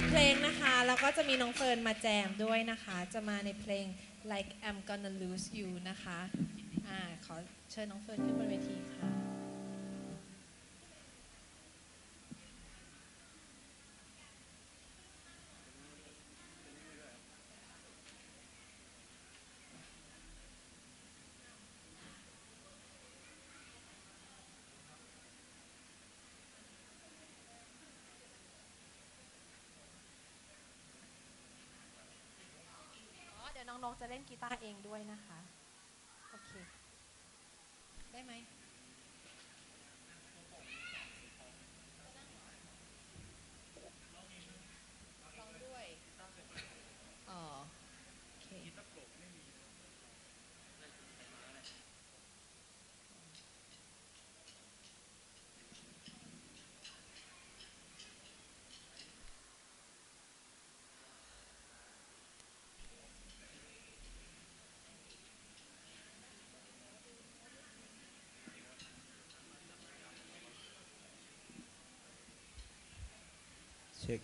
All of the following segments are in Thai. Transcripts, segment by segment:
อีกเพลงนะคะ แล้วก็จะมีน้องเฟิร์นมาแจมด้วยนะคะ จะมาในเพลง like I'm gonna lose you นะคะอ่าขอเชิญน้องเฟิร์นขึ้นบนเวทีค่ะ ดี๋ยวน้องนกจะเล่นกีตาร์เองด้วยนะคะ โอเค ได้ไหม check.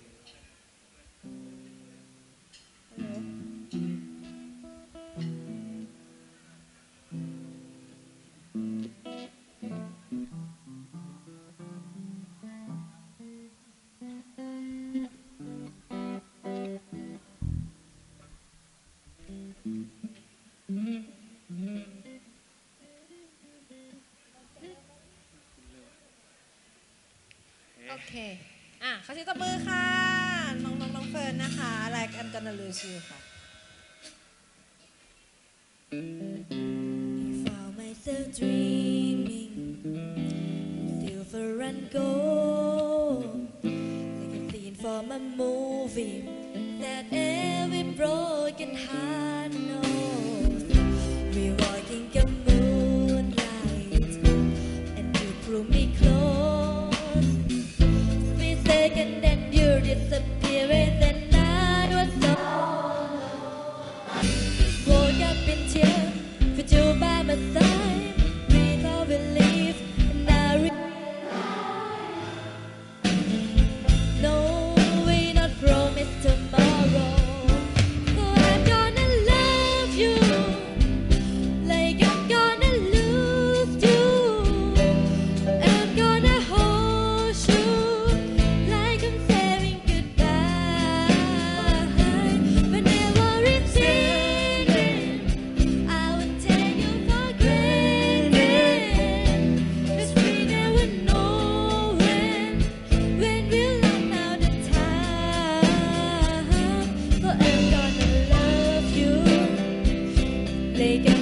Okay. อะขอเสียงตบมือค่ะน้องน้องน้องเฟิร์นนะคะ like I'm gonna lose you ค่ะ Found myself dreaming, silver and gold, like a scene from a movie that every broken heart knows. We're walking the moonlight, and you drew me close. get the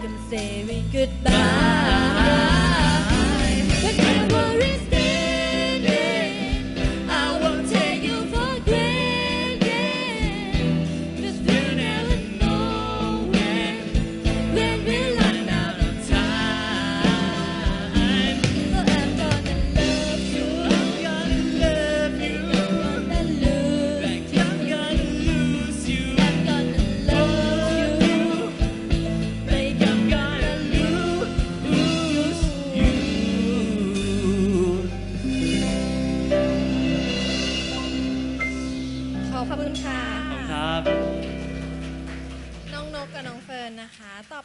can say goodbye. ค่ะ ขอบคุณครับ น้องนกกับน้องเฟิร์นนะคะ ต่อ